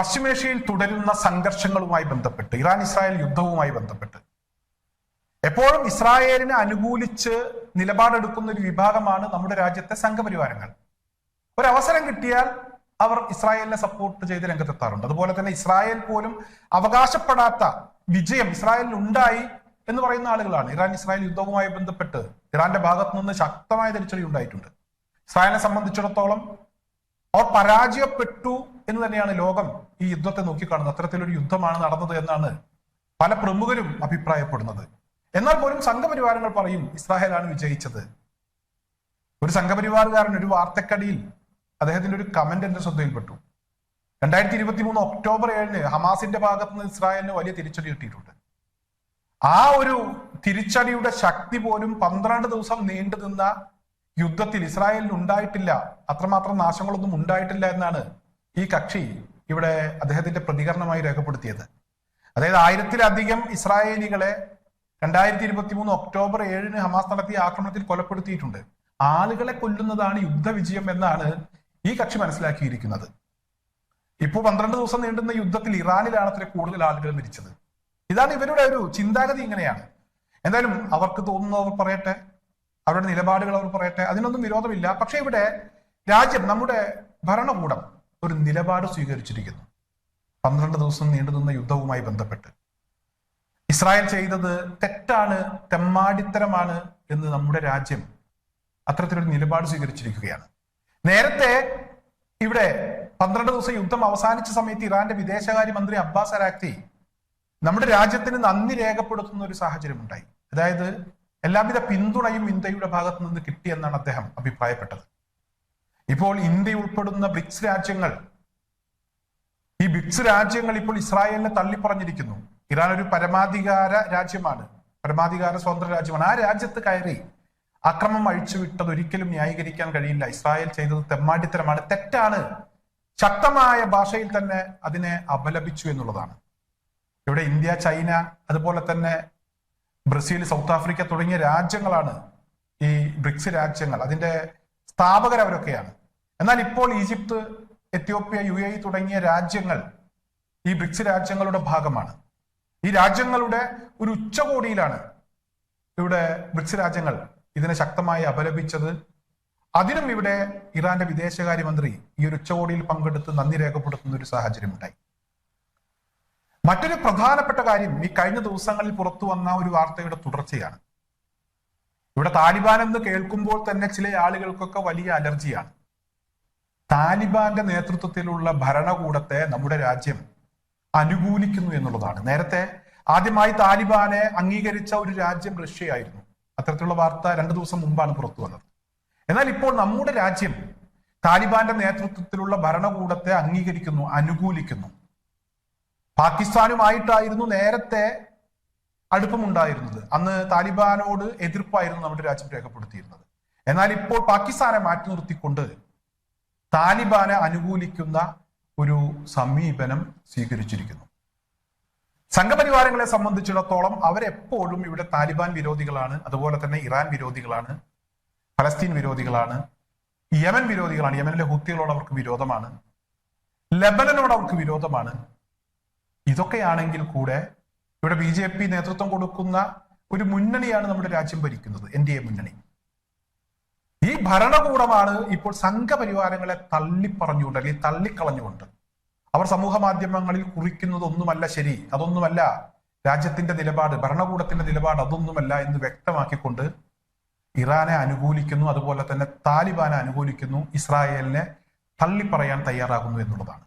പശ്ചിമേഷ്യയിൽ തുടരുന്ന സംഘർഷങ്ങളുമായി ബന്ധപ്പെട്ട് ഇറാൻ ഇസ്രായേൽ യുദ്ധവുമായി ബന്ധപ്പെട്ട് എപ്പോഴും ഇസ്രായേലിനെ അനുകൂലിച്ച് നിലപാടെടുക്കുന്ന ഒരു വിഭാഗമാണ് നമ്മുടെ രാജ്യത്തെ സംഘപരിവാരങ്ങൾ. ഒരു അവസരം കിട്ടിയാൽ അവർ ഇസ്രായേലിനെ സപ്പോർട്ട് ചെയ്ത് രംഗത്തെത്താറുണ്ട്. അതുപോലെ തന്നെ ഇസ്രായേൽ പോലും അവകാശപ്പെടാത്ത വിജയം ഇസ്രായേലിന് ഉണ്ടായി എന്ന് പറയുന്ന ആളുകളാണ്. ഇറാൻ ഇസ്രായേൽ യുദ്ധവുമായി ബന്ധപ്പെട്ട് ഇറാന്റെ ഭാഗത്തു നിന്ന് ശക്തമായ തിരിച്ചടി ഉണ്ടായിട്ടുണ്ട്. ഇസ്രായേലിനെ സംബന്ധിച്ചിടത്തോളം അവർ പരാജയപ്പെട്ടു എന്ന് തന്നെയാണ് ലോകം ഈ യുദ്ധത്തെ നോക്കിക്കാണുന്നത്. അത്തരത്തിലൊരു യുദ്ധമാണ് നടന്നത് എന്നാണ് പല പ്രമുഖരും അഭിപ്രായപ്പെടുന്നത്. എന്നാൽ പോലും സംഘപരിവാരങ്ങൾ പറയും ഇസ്രായേലാണ് വിജയിച്ചത്. ഒരു സംഘപരിവാറുകാരൻ ഒരു വാർത്തക്കടിയിൽ അദ്ദേഹത്തിന്റെ ഒരു കമന്റ് എന്റെ ശ്രദ്ധയിൽപ്പെട്ടു. രണ്ടായിരത്തി ഇരുപത്തി മൂന്ന് ഒക്ടോബർ ഏഴിന് ഹമാസിന്റെ ഭാഗത്ത് നിന്ന് ഇസ്രായേലിന് വലിയ തിരിച്ചടി കിട്ടിയിട്ടുണ്ട്. ആ ഒരു തിരിച്ചടിയുടെ ശക്തി പോലും പന്ത്രണ്ട് ദിവസം നീണ്ടു നിന്ന യുദ്ധത്തിൽ ഇസ്രായേലിന് ഉണ്ടായിട്ടില്ല. അത്രമാത്രം നാശങ്ങളൊന്നും ഉണ്ടായിട്ടില്ല എന്നാണ് ഈ കക്ഷി ഇവിടെ അദ്ദേഹത്തിന്റെ പ്രതികരണമായി രേഖപ്പെടുത്തിയത്. അതായത് ആയിരത്തിലധികം ഇസ്രായേലികളെ രണ്ടായിരത്തി ഇരുപത്തി മൂന്ന് ഒക്ടോബർ ഏഴിന് ഹമാസ് നടത്തിയ ആക്രമണത്തിൽ കൊലപ്പെടുത്തിയിട്ടുണ്ട്. ആളുകളെ കൊല്ലുന്നതാണ് യുദ്ധവിജയം എന്നാണ് ഈ കക്ഷി മനസ്സിലാക്കിയിരിക്കുന്നത്. ഇപ്പോൾ പന്ത്രണ്ട് ദിവസം നീണ്ടുന്ന യുദ്ധത്തിൽ ഇറാനിലാണ് അത്ര കൂടുതൽ ആളുകൾ മരിച്ചത്. ഇതാണ് ഇവരുടെ ഒരു ചിന്താഗതി ഇങ്ങനെയാണ്. എന്തായാലും അവർക്ക് തോന്നുന്നവർ പറയട്ടെ അവരുടെ നിലപാടുകൾ അവർ പറയട്ടെ അതിനൊന്നും വിരോധമില്ല. പക്ഷെ ഇവിടെ രാജ്യം നമ്മുടെ ഭരണകൂടം ഒരു നിലപാട് സ്വീകരിച്ചിരിക്കുന്നു. പന്ത്രണ്ട് ദിവസം നീണ്ടുനിന്ന യുദ്ധവുമായി ബന്ധപ്പെട്ട്. ഇസ്രായേൽ ചെയ്തത് തെറ്റാണ് തെമ്മാടിത്തരമാണ് എന്ന് നമ്മുടെ രാജ്യം അത്തരത്തിലൊരു നിലപാട് സ്വീകരിച്ചിരിക്കുകയാണ്. നേരത്തെ ഇവിടെ പന്ത്രണ്ട് ദിവസം യുദ്ധം അവസാനിച്ച സമയത്ത് ഇറാന്റെ വിദേശകാര്യമന്ത്രി അബ്ബാസ് അരാക്തി നമ്മുടെ രാജ്യത്തിന് നന്ദി രേഖപ്പെടുത്തുന്ന ഒരു സാഹചര്യം ഉണ്ടായി. അതായത് എല്ലാവിധ പിന്തുണയും ഇന്ത്യയുടെ ഭാഗത്ത് നിന്ന് കിട്ടിയെന്നാണ് അദ്ദേഹം അഭിപ്രായപ്പെട്ടത്. ഇപ്പോൾ ഇന്ത്യ ഉൾപ്പെടുന്ന ബ്രിക്സ് രാജ്യങ്ങൾ. ഈ ബ്രിക്സ് രാജ്യങ്ങൾ ഇപ്പോൾ ഇസ്രായേലിനെ തള്ളിപ്പറഞ്ഞിരിക്കുന്നു. ഇറാൻ ഒരു പരമാധികാര രാജ്യമാണ്. പരമാധികാര സ്വതന്ത്ര രാജ്യമാണ്. ആ രാജ്യത്ത് കയറി അക്രമം അഴിച്ചുവിട്ടത് ഒരിക്കലും ന്യായീകരിക്കാൻ കഴിയില്ല. ഇസ്രായേൽ ചെയ്തത് തെമ്മാടിത്തരമാണ്. തെറ്റാണ്. ശക്തമായ ഭാഷയിൽ തന്നെ അതിനെ അപലപിച്ചു എന്നുള്ളതാണ്. ഇവിടെ ഇന്ത്യ ചൈന അതുപോലെ തന്നെ ബ്രസീൽ സൗത്ത് ആഫ്രിക്ക തുടങ്ങിയ രാജ്യങ്ങളാണ് ഈ ബ്രിക്സ് രാജ്യങ്ങൾ. അതിന്റെ സ്ഥാപകർ അവരൊക്കെയാണ് എന്നാൽ ഇപ്പോൾ ഈജിപ്ത് എത്യോപ്യ യു എ തുടങ്ങിയ രാജ്യങ്ങൾ ഈ ബ്രിക്സ് രാജ്യങ്ങളുടെ ഭാഗമാണ്. ഈ രാജ്യങ്ങളുടെ ഒരു ഉച്ചകോടിയിലാണ് ഇവിടെ ബ്രിക്സ് രാജ്യങ്ങൾ ഇതിനെ ശക്തമായി അപലപിച്ചത്. അതിനും ഇവിടെ ഇറാന്റെ വിദേശകാര്യമന്ത്രി ഈ ഒരു ഉച്ചകോടിയിൽ പങ്കെടുത്ത് നന്ദി രേഖപ്പെടുത്തുന്ന ഒരു സാഹചര്യം ഉണ്ടായി മറ്റൊരു പ്രധാനപ്പെട്ട കാര്യം ഈ കഴിഞ്ഞ ദിവസങ്ങളിൽ പുറത്തു വന്ന ഒരു വാർത്തയുടെ തുടർച്ചയാണ്. ഇവിടെ താലിബാൻ എന്ന് കേൾക്കുമ്പോൾ തന്നെ ചില ആളുകൾക്കൊക്കെ വലിയ അലർജിയാണ്. താലിബാന്റെ നേതൃത്വത്തിലുള്ള ഭരണകൂടത്തെ നമ്മുടെ രാജ്യം അനുകൂലിക്കുന്നു എന്നുള്ളതാണ്. നേരത്തെ ആദ്യമായി താലിബാനെ അംഗീകരിച്ച ഒരു രാജ്യം റഷ്യയായിരുന്നു. അത്തരത്തിലുള്ള വാർത്ത രണ്ടു ദിവസം മുമ്പാണ് പുറത്തു വന്നത്. എന്നാൽ ഇപ്പോൾ നമ്മുടെ രാജ്യം താലിബാന്റെ നേതൃത്വത്തിലുള്ള ഭരണകൂടത്തെ അംഗീകരിക്കുന്നു അനുകൂലിക്കുന്നു. പാകിസ്ഥാനുമായിട്ടായിരുന്നു നേരത്തെ അടുപ്പമുണ്ടായിരുന്നത്. അന്ന് താലിബാനോട് എതിർപ്പായിരുന്നു നമ്മുടെ രാജ്യം രേഖപ്പെടുത്തിയിരുന്നത്. എന്നാൽ ഇപ്പോൾ പാകിസ്ഥാനെ മാറ്റി നിർത്തിക്കൊണ്ട് താലിബാനെ അനുകൂലിക്കുന്ന ഒരു സമീപനം സ്വീകരിച്ചിരിക്കുന്നു. സംഘപരിവാരങ്ങളെ സംബന്ധിച്ചിടത്തോളം അവരെപ്പോഴും ഇവിടെ താലിബാൻ വിരോധികളാണ് അതുപോലെ തന്നെ ഇറാൻ വിരോധികളാണ് ഫലസ്തീൻ വിരോധികളാണ് യമൻ വിരോധികളാണ് യമനിലെ ഹുത്തികളോട് അവർക്ക് വിരോധമാണ് ലബനനോട് അവർക്ക് വിരോധമാണ്. ഇതൊക്കെയാണെങ്കിൽ കൂടെ ഇവിടെ ബി നേതൃത്വം കൊടുക്കുന്ന ഒരു മുന്നണിയാണ് നമ്മുടെ രാജ്യം ഭരിക്കുന്നത് എൻ ഡി എ മുന്നണി. ഭരണകൂടമാണ് ഇപ്പോൾ സംഘപരിവാരങ്ങളെ തള്ളിപ്പറഞ്ഞുകൊണ്ട് അല്ലെങ്കിൽ തള്ളിക്കളഞ്ഞുകൊണ്ട്. അവർ സമൂഹ മാധ്യമങ്ങളിൽ കുറിക്കുന്നതൊന്നുമല്ല ശരി അതൊന്നുമല്ല രാജ്യത്തിന്റെ നിലപാട് ഭരണകൂടത്തിന്റെ നിലപാട് അതൊന്നുമല്ല എന്ന് വ്യക്തമാക്കിക്കൊണ്ട് ഇറാനെ അനുകൂലിക്കുന്നു അതുപോലെ തന്നെ താലിബാനെ അനുകൂലിക്കുന്നു ഇസ്രായേലിനെ തള്ളിപ്പറയാൻ തയ്യാറാകുന്നു എന്നുള്ളതാണ്.